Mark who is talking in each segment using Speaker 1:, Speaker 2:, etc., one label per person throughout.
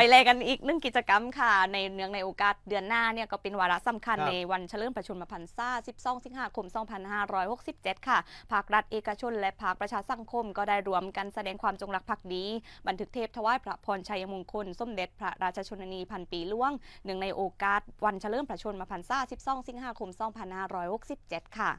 Speaker 1: ไปเลยกันอีกหนึ่งกิจกรรมค่ะ ในเนื่องในโอกาสเดือนหน้าเนี่ยก็เป็นวาระสำคัญ
Speaker 2: ครับ
Speaker 1: ในวันเฉลิมพระชนมพรรษา 12 สิงหาคม 2567 ค่ะภาครัฐเอกชน และภาคประชาสังคมก็ได้รวมกันแสดงความจงรักภักดี บันทึกเทพถวายพระพรชัยมงคล สมเด็จพระราชชนนีพันปีหล่วงเนื่องในโอกาสวันเฉลิมพระชนมพรรษา 12 สิงหาคม 2567 ค่ะ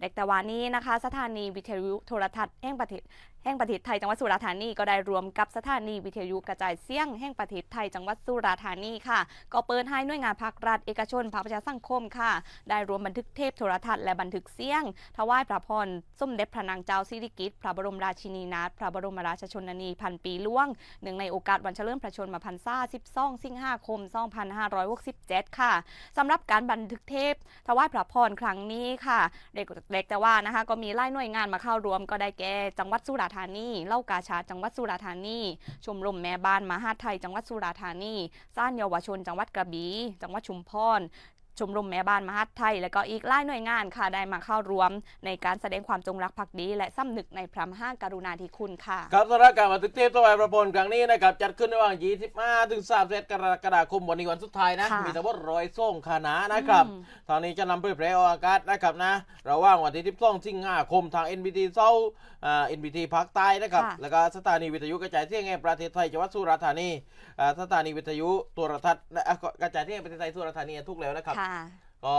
Speaker 1: เด็กแต่วานี้นะคะ สถานีวิทยุโทรทัศน์แห่งประเทศ แห่งประเทศไทยจังหวัดสุราษฎร์ธานีก็ได้รวมกับสถานีวิทยุกระจายเสียงแห่งประเทศไทยจังหวัดสุราษฎร์ธานีค่ะ ก็เปิดให้หน่วยงานภาครัฐเอกชนภาคประชาสังคมค่ะ ได้รวมบันทึกเทปโทรทัศน์และบันทึกเสียง ถวายพระพรสมเด็จพระนางเจ้าสิริกิติ์พระบรมราชินีนาถพระบรมราชชนนีพันปีหล่วงเนื่งในโอกาสวันเฉลิมพระชนมพรรษา12สิงหาคม 2567 ค่ะสำหรับการบันทึกเทปถวายพระพรครั้งนี้ค่ะ เด็กเด็กแต่ว่านะคะก็มีไล่หน่วยงานมาเข้ารวมก็ได้แก่จังหวัดสุราษฎร์ธานีเล่ากาชาดจังหวัดสุราษฎร์ธานี ชมรมแม่บ้านมหาไทยจังหวัดสุราษฎร์ธานีซ่านเยาวชนจังหวัดกระบี่จังหวัดชุมพร ชมรมแม่บ้านมหาดไทย และก็อีกหลายหน่วยงานค่ะได้มาเข้ารวม ในการแสดงความจงรักภักดี และสำนึกในพระมหากรุณาธิคุณค่ะ
Speaker 2: ครับสำหรับการบันทึกเทปถวายพระพรครั้งนี้นะครับจัดขึ้นระหว่าง 25 ถึง 31 กรกฎาคมวันนี้วันสุดท้ายนะ
Speaker 1: ค่ะ
Speaker 2: มีแต่ว่าร้อยส่งคณะนะครับ
Speaker 1: อืม
Speaker 2: ตอนนี้จะนำเผยแพร่ออกอากาศนะครับนะระหว่างวันที่12สิงหาคมทาง NBT เซาอ่า NBT ภาคใต้นะครับ
Speaker 1: ค่ะ
Speaker 2: แล้วก็สถานีวิทยุกระจายเสียงแห่งประเทศไทยจังหวัดสุราษฎร์ธานีอ่าสถานีวิทยุโทรทัศน์และอะกระจายเสียงแห่งประเทศไทยสุราษฎร์ธานีทุกแล้วนะครับ
Speaker 1: ค่ะ
Speaker 2: ก็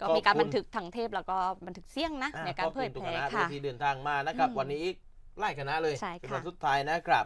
Speaker 1: ก็มีการ
Speaker 2: ขอบคุณ
Speaker 1: บันทึกทั้งเทปแล้วก็บันทึกเสียงนะ
Speaker 2: อ่า
Speaker 1: ในการเผย
Speaker 2: ขอบ
Speaker 1: แพ
Speaker 2: คุณทุก
Speaker 1: ร่
Speaker 2: คณะด้วย
Speaker 1: ค่ะ
Speaker 2: ที่เดินทางมานะครับ
Speaker 1: อืม
Speaker 2: วันนี้อีกไล่คณะเลย
Speaker 1: ใช่ค่ะ
Speaker 2: เป็นวันสุดท้ายนะครับ